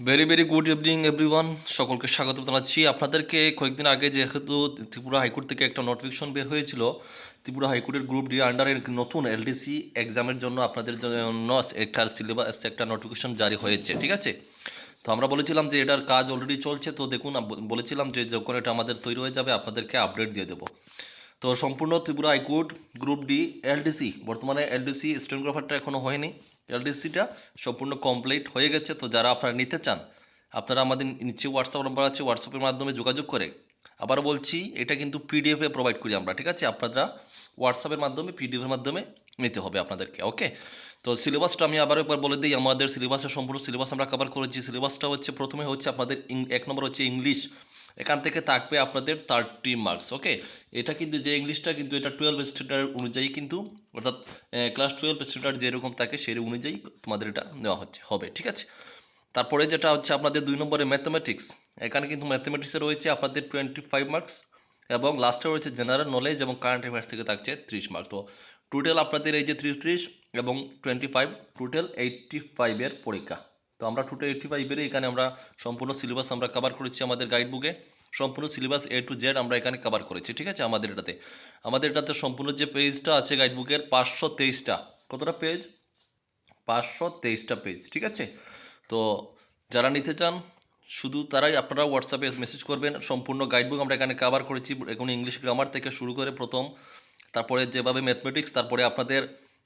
Very very good evening everyone সকলকে স্বাগত জানাচ্ছি। আপনাদেরকে কয়েকদিন আগে যেহেতু ত্রিপুরা হাইকোর্ট থেকে একটা নোটিফিকেশন বের হয়েছিল, ত্রিপুরা হাইকোর্টের গ্রুপ ডি আন্ডারে নতুন এলডিসি এক্সামের জন্য আপনাদের জন্য একটা সিলেবাস একটা নোটিফিকেশন জারি হয়েছে, ঠিক আছে? তো আমরা বলেছিলাম যে এটার কাজ অলরেডি চলছে, তো দেখুন বলেছিলাম যে যখন এটা আমাদের তৈরি হয়ে যাবে, আপনাদেরকে আপডেট দিয়ে দেবো। তো সম্পূর্ণ Tripura high court group D LDC বর্তমানে এলডিসি স্টেনোগ্রাফারটা এখনও হয়নি। এলডিসিটা সম্পূর্ণ কমপ্লিট হয়ে গেছে। তো যারা আপনারা নিতে চান, আপনারা আমাদের নিচে হোয়াটসঅ্যাপ নাম্বার আছে হোয়াটসঅ্যাপের মাধ্যমে যোগাযোগ করে আবার বলছি, এটা কিন্তু পিডিএফে প্রোভাইড করি আমরা, ঠিক আছে? আপনারা হোয়াটসঅ্যাপের মাধ্যমে পিডিএফের মাধ্যমে নিতে হবে আপনাদেরকে ওকে তো সিলেবাসটা আমি আবার একবার বলে দিই, আমাদের সিলেবাসের সম্পূর্ণ সিলেবাস আমরা কভার করেছি। সিলেবাসটা হচ্ছে, প্রথমে হচ্ছে আপনাদের এক নম্বর হচ্ছে ইংলিশ এখান থেকে থাকবে আপনাদের থার্টি মার্কস ওকে এটা কিন্তু যে ইংলিশটা কিন্তু এটা টুয়েলভ স্ট্যান্ডার্ড অনুযায়ী কিন্তু, অর্থাৎ ক্লাস টুয়েলভ স্ট্যান্ডার্ড যেরকম থাকে সেই অনুযায়ী তোমাদের এটা নেওয়া হচ্ছে, হবে, ঠিক আছে? তারপরে যেটা হচ্ছে আপনাদের দুই নম্বরে ম্যাথমেটিক্স এখানে কিন্তু ম্যাথমেটিক্সে রয়েছে আপনাদের টোয়েন্টি ফাইভ মার্কস এবং লাস্টে রয়েছে জেনারেল নলেজ এবং কারেন্ট অ্যাফেয়ার্স থেকে থাকছে ত্রিশ মার্ক তো টোটাল আপনাদের এই যে ত্রিশ ত্রিশ এবং টোয়েন্টি ফাইভ টোটাল এইটটি ফাইভের পরীক্ষা। তো আমরা টোটাল এইটটি ফাইভের এখানে আমরা সম্পূর্ণ সিলেবাস আমরা কভার করেছি আমাদের গাইড বুকে সম্পূর্ণ সিলেবাস এ টু জেড আমরা এখানে কভার করেছি, ঠিক আছে? আমাদের এটাতে। আমাদের এটাতে সম্পূর্ণ যে পেজটা আছে গাইড বুকের পাঁচশো তেইশটা। কতটা পেজ পাঁচশো তেইশটা পেজ ঠিক আছে? তো যারা নিতে চান, শুধু তারাই আপনারা হোয়াটসঅ্যাপে মেসেজ করবেন। সম্পূর্ণ গাইডবুক আমরা এখানে কভার করেছি, এখন ইংলিশ গ্রামার থেকে শুরু করে প্রথম। তারপরে যেভাবে ম্যাথমেটিক্স তারপরে আপনাদের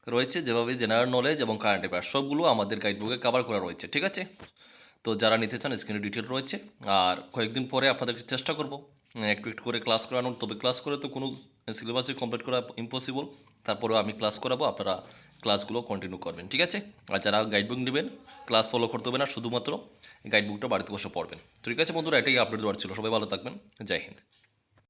রয়েছে, যেভাবে জেনারেল নলেজ এবং কারেন্ট অ্যাফেয়ার সবগুলো আমাদের গাইডবুকে কভার করা রয়েছে, ঠিক আছে? তো যারা নিতে চান স্ক্রিনে ডিটেল রয়েছে। আর কয়েকদিন পরে আপনাদেরকে চেষ্টা করব, একটু একটু করে ক্লাস করানোর। তবে ক্লাস করে তো কোনো সিলেবাসই কমপ্লিট করা ইম্পসিবল তারপরেও আমি ক্লাস করাবো, আপনারা ক্লাসগুলো কন্টিনিউ করবেন, ঠিক আছে? আর যারা গাইডবুক নেবেন ক্লাস ফলো করতে হবে না, শুধুমাত্র গাইডবুকটা বাড়িতে বসে পড়বেন। ঠিক আছে বন্ধুরা, এটাই আপডেট দেওয়ার ছিল। সবাই ভালো থাকবেন। জয় হিন্দ।